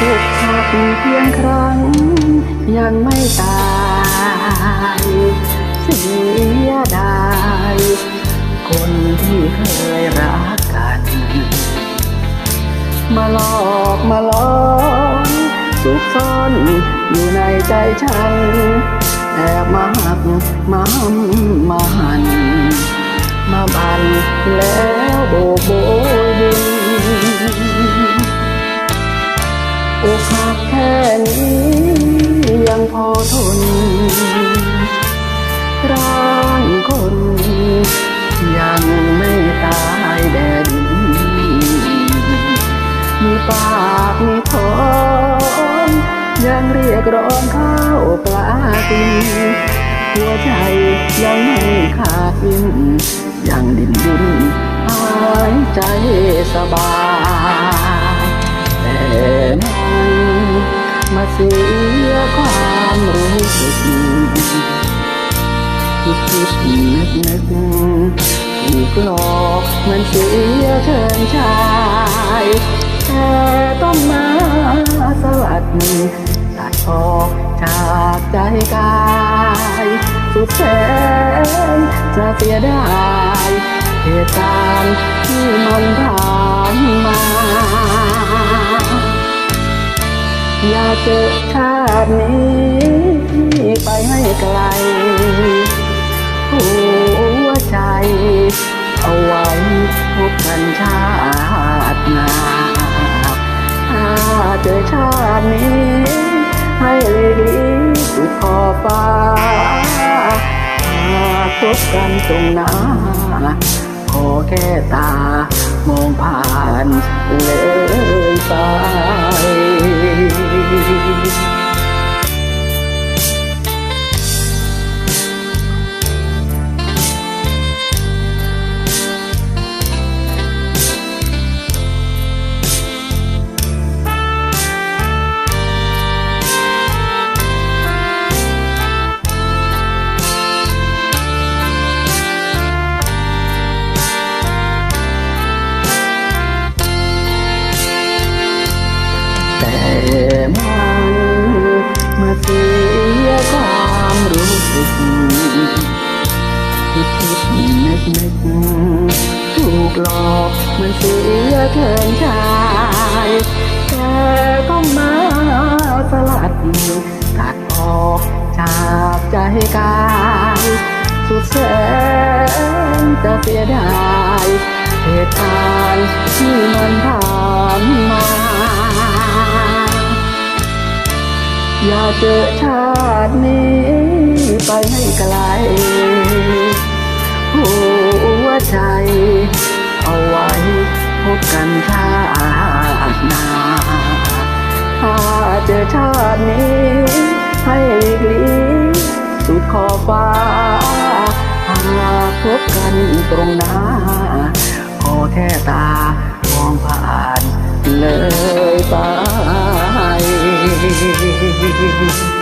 มีเพียงครั้ง ยังไม่ตายเสียดายคนที่เคยรักกัน มาหลอกมาหลอนสุขซ่อนอยู่ในใจฉันแอบมาหักมาห้ำมาหัน มาบันแล้วโบโบ นี้ยังพอทน ร่างคน ยังไม่ตายแดดดินมีปากมีท้องยังเรียกร้องข้าวปลากินหัวใจยังไม่ขาดวินยังดิ้นดิ้นหายใจสบาย มาเสียความรู้สึกคิดคิดนึกนึกถูกหลอกมันเสียเชิญชายแต่ต้องมาสลัดตัดออกจากใจกายสุดแสนจะเสียดายเหตุการณ์ที่มันผ่านมา อยากเจอชาตินี้ไปให้ไกล หัวใจ เอาไว้พบกันชาติหน้าถ้าเจอชาตินี้ ให้หลีสุดขอฟ้าหาพบกันตรงหน้าขอแค่ตามองผ่านเลยไป มันมาเสียความรู้สึกคิดคิดนึกนึกถูกหลอกมันเสียเทินชายแต่ก็มาสลัดตัดออกจากใจกายสุดแสนจะเสียดายเหตุ เจอชาตินี้ไปให้ไกลหัวใจ เอาไว้พบกันชาติหน้าถ้าเจอชาตินี้ ให้หลีกลีสุดขอบฟ้าหากพบกันตรงหน้าขอแค่ตามองผ่านเลย 嘿嘿嘿嘿